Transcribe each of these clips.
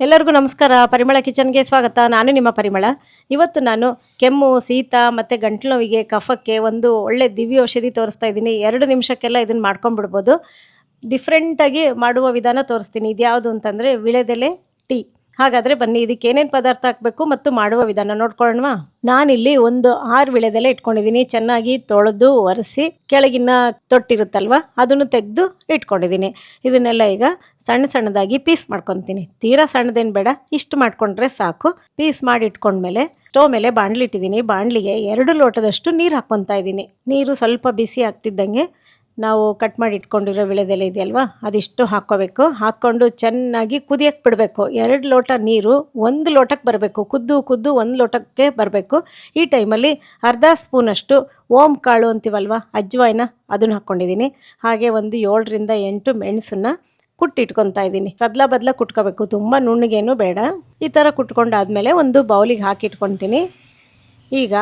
ಎಲ್ಲರಿಗೂ ನಮಸ್ಕಾರ. ಪರಿಮಳ ಕಿಚನ್ಗೆ ಸ್ವಾಗತ. ನಾನು ನಿಮ್ಮ ಪರಿಮಳ. ಇವತ್ತು ನಾನು ಕೆಮ್ಮು, ಶೀತ ಮತ್ತು ಗಂಟ್ಲು ನೋವಿಗೆ, ಕಫಕ್ಕೆ ಒಂದು ಒಳ್ಳೆ ದಿವ್ಯ ಔಷಧಿ ತೋರಿಸ್ತಾ ಇದ್ದೀನಿ. ಎರಡು ನಿಮಿಷಕ್ಕೆಲ್ಲ ಇದನ್ನು ಮಾಡ್ಕೊಂಡ್ಬಿಡ್ಬೋದು. ಡಿಫ್ರೆಂಟಾಗಿ ಮಾಡುವ ವಿಧಾನ ತೋರಿಸ್ತೀನಿ. ಇದ್ಯಾವುದು ಅಂತಂದರೆ, ವಿಳೆದೆಲೆ ಟೀ. ಹಾಗಾದರೆ ಬನ್ನಿ, ಇದಕ್ಕೆ ಏನೇನು ಪದಾರ್ಥ ಹಾಕಬೇಕು ಮತ್ತು ಮಾಡುವ ವಿಧಾನ ನೋಡ್ಕೊಳ್ಳೋಣವಾ? ನಾನಿಲ್ಲಿ ಒಂದು ಆರು ವಿಳೆದೆಲೆ ಇಟ್ಕೊಂಡಿದ್ದೀನಿ. ಚೆನ್ನಾಗಿ ತೊಳೆದು ಒರೆಸಿ ಕೆಳಗಿನ ತೊಟ್ಟಿರುತ್ತಲ್ವ, ಅದನ್ನು ತೆಗೆದು ಇಟ್ಕೊಂಡಿದ್ದೀನಿ. ಇದನ್ನೆಲ್ಲ ಈಗ ಸಣ್ಣ ಸಣ್ಣದಾಗಿ ಪೀಸ್ ಮಾಡ್ಕೊತೀನಿ. ತೀರಾ ಸಣ್ಣದೇನು ಬೇಡ, ಇಷ್ಟು ಮಾಡ್ಕೊಂಡ್ರೆ ಸಾಕು. ಪೀಸ್ ಮಾಡಿ ಇಟ್ಕೊಂಡ್ಮೇಲೆ ಸ್ಟವ್ ಮೇಲೆ ಬಾಣಲಿ ಇಟ್ಟಿದ್ದೀನಿ ಬಾಣಲಿಗೆ ಎರಡು ಲೋಟದಷ್ಟು ನೀರು ಹಾಕ್ಕೊತಾ ಇದ್ದೀನಿ. ನೀರು ಸ್ವಲ್ಪ ಬಿಸಿ ಆಗ್ತಿದ್ದಂಗೆ ನಾವು ಕಟ್ ಮಾಡಿ ಇಟ್ಕೊಂಡಿರೋ ವಿಳೆದೆಲೆ ಇದೆಯಲ್ವಾ? ಅದಿಷ್ಟು ಹಾಕ್ಕೋಬೇಕು. ಹಾಕ್ಕೊಂಡು ಚೆನ್ನಾಗಿ ಕುದಿಯಕ್ಕೆ ಬಿಡಬೇಕು. ಎರಡು ಲೋಟ ನೀರು ಒಂದು ಲೋಟಕ್ಕೆ ಬರಬೇಕು. ಕುದ್ದು ಕುದ್ದು ಒಂದು ಲೋಟಕ್ಕೆ ಬರಬೇಕು. ಈ ಟೈಮಲ್ಲಿ ಅರ್ಧ ಸ್ಪೂನಷ್ಟು ಓಮ್ ಕಾಳು ಅಂತೀವಲ್ವ? ಅಜ್ವಾಯಿನ ಅದನ್ನು ಹಾಕ್ಕೊಂಡಿದ್ದೀನಿ. ಹಾಗೆ ಒಂದು ಏಳರಿಂದ ಎಂಟು ಮೆಣಸನ್ನು ಕುಟ್ಟಿಟ್ಕೊತಾ ಇದ್ದೀನಿ. ಸದ್ಲ ಬದ್ಲ ಕುಟ್ಕೋಬೇಕು. ತುಂಬ ನುಣ್ಣಗೇನು ಬೇಡ. ಈ ಥರ ಕುಟ್ಕೊಂಡಾದಮೇಲೆ ಒಂದು ಬೌಲಿಗೆ ಹಾಕಿಟ್ಕೊತೀನಿ. ಈಗ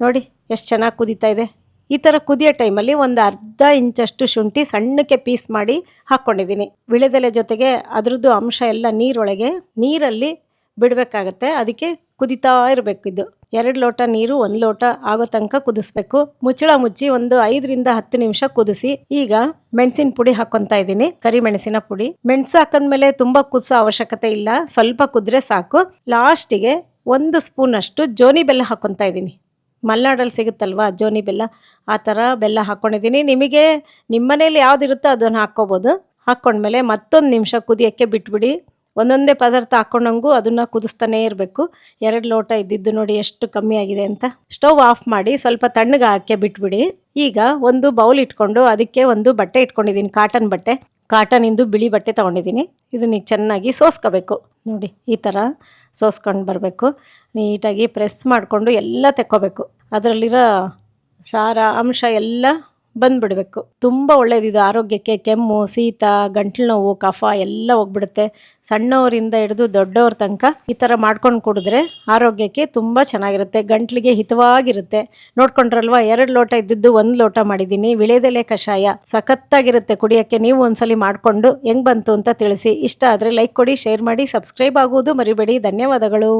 ನೋಡಿ, ಎಷ್ಟು ಚೆನ್ನಾಗಿ ಕುದೀತಾ ಇದೆ. ಈ ಥರ ಕುದಿಯೋ ಟೈಮಲ್ಲಿ ಒಂದು ಅರ್ಧ ಇಂಚಷ್ಟು ಶುಂಠಿ ಸಣ್ಣಕ್ಕೆ ಪೀಸ್ ಮಾಡಿ ಹಾಕ್ಕೊಂಡಿದ್ದೀನಿ. ವಿಳೆದೆಲೆ ಜೊತೆಗೆ ಅದರದ್ದು ಅಂಶ ಎಲ್ಲ ನೀರೊಳಗೆ, ನೀರಲ್ಲಿ ಬಿಡಬೇಕಾಗತ್ತೆ. ಅದಕ್ಕೆ ಕುದಿತಾ ಇರಬೇಕು ಇದು. ಎರಡು ಲೋಟ ನೀರು, ಒಂದು ಲೋಟ ಆಗೋ ತನಕ ಕುದಿಸ್ಬೇಕು. ಮುಚ್ಚಳ ಮುಚ್ಚಿ ಒಂದು ಐದರಿಂದ ಹತ್ತು ನಿಮಿಷ ಕುದಿಸಿ, ಈಗ ಮೆಣಸಿನ ಪುಡಿ ಹಾಕೊಂತ ಇದ್ದೀನಿ. ಕರಿ ಮೆಣಸಿನ ಪುಡಿ. ಮೆಣಸು ಹಾಕೊಂಡ್ಮೇಲೆ ತುಂಬ ಕುದಿಸೋ ಅವಶ್ಯಕತೆ ಇಲ್ಲ. ಸ್ವಲ್ಪ ಕುದ್ರೆ ಸಾಕು. ಲಾಸ್ಟಿಗೆ ಒಂದು ಸ್ಪೂನಷ್ಟು ಜೋನಿ ಬೆಲ್ಲ ಹಾಕ್ಕೊತಾ ಇದ್ದೀನಿ. ಮಲೆನಾಡಲ್ಲಿ ಸಿಗುತ್ತಲ್ವಾ? ಜೋನಿ ಬೆಲ್ಲ. ಆ ಥರ ಬೆಲ್ಲ ಹಾಕ್ಕೊಂಡಿದ್ದೀನಿ. ನಿಮಗೆ ನಿಮ್ಮ ಮನೇಲಿ ಯಾವುದಿರುತ್ತೋ ಅದನ್ನು ಹಾಕ್ಕೋಬೋದು. ಹಾಕ್ಕೊಂಡ್ಮೇಲೆ ಮತ್ತೊಂದು ನಿಮಿಷ ಕುದಿಯೋಕ್ಕೆ ಬಿಟ್ಬಿಡಿ. ಒಂದೊಂದೇ ಪದಾರ್ಥ ಹಾಕ್ಕೊಂಡಂಗೂ ಅದನ್ನು ಕುದಿಸ್ತಾನೇ ಇರಬೇಕು. ಎರಡು ಲೋಟ ಇದ್ದಿದ್ದು ನೋಡಿ ಎಷ್ಟು ಕಮ್ಮಿ ಆಗಿದೆ ಅಂತ. ಸ್ಟವ್ ಆಫ್ ಮಾಡಿ ಸ್ವಲ್ಪ ತಣ್ಣಗೆ ಹಾಕಿ ಬಿಟ್ಬಿಡಿ. ಈಗ ಒಂದು ಬೌಲ್ ಇಟ್ಕೊಂಡು ಅದಕ್ಕೆ ಒಂದು ಬಟ್ಟೆ ಇಟ್ಕೊಂಡಿದ್ದೀನಿ. ಕಾಟನ್ ಬಟ್ಟೆ. ಕಾಟನಿಂದು ಬಿಳಿ ಬಟ್ಟೆ ತೊಗೊಂಡಿದ್ದೀನಿ. ಇದನ್ನ ಚೆನ್ನಾಗಿ ಸೋಸ್ಕೋಬೇಕು. ನೋಡಿ, ಈ ಥರ ಸೋಸ್ಕೊಂಡು ಬರಬೇಕು. ನೀಟಾಗಿ ಪ್ರೆಸ್ ಮಾಡಿಕೊಂಡು ಎಲ್ಲ ತೆಕ್ಕೋಬೇಕು. ಅದರಲ್ಲಿರೋ ಸಾರ ಅಂಶ ಎಲ್ಲ ಬಂದ್ಬಿಡಬೇಕು. ತುಂಬ ಒಳ್ಳೆಯದಿದು ಆರೋಗ್ಯಕ್ಕೆ ಕೆಮ್ಮು, ಶೀತ, ಗಂಟ್ಲು ನೋವು, ಕಫ ಎಲ್ಲ ಹೋಗ್ಬಿಡುತ್ತೆ. ಸಣ್ಣವರಿಂದ ಹಿಡಿದು ದೊಡ್ಡವ್ರ ತನಕ ಈ ಥರ ಮಾಡ್ಕೊಂಡು ಕುಡಿದ್ರೆ ಆರೋಗ್ಯಕ್ಕೆ ತುಂಬ ಚೆನ್ನಾಗಿರುತ್ತೆ. ಗಂಟ್ಲಿಗೆ ಹಿತವಾಗಿರುತ್ತೆ. ನೋಡ್ಕೊಂಡ್ರಲ್ವ, ಎರಡು ಲೋಟ ಇದ್ದಿದ್ದು ಒಂದು ಲೋಟ ಮಾಡಿದ್ದೀನಿ. ವಿಳೆದೆಲೆ ಕಷಾಯ ಸಖತ್ತಾಗಿರುತ್ತೆ ಕುಡಿಯೋಕ್ಕೆ. ನೀವು ಒಂದ್ಸಲಿ ಮಾಡಿಕೊಂಡು ಹೆಂಗೆ ಬಂತು ಅಂತ ತಿಳಿಸಿ. ಇಷ್ಟ ಆದರೆ ಲೈಕ್ ಕೊಡಿ, ಶೇರ್ ಮಾಡಿ, ಸಬ್ಸ್ಕ್ರೈಬ್ ಆಗುವುದು ಮರಿಬೇಡಿ. ಧನ್ಯವಾದಗಳು.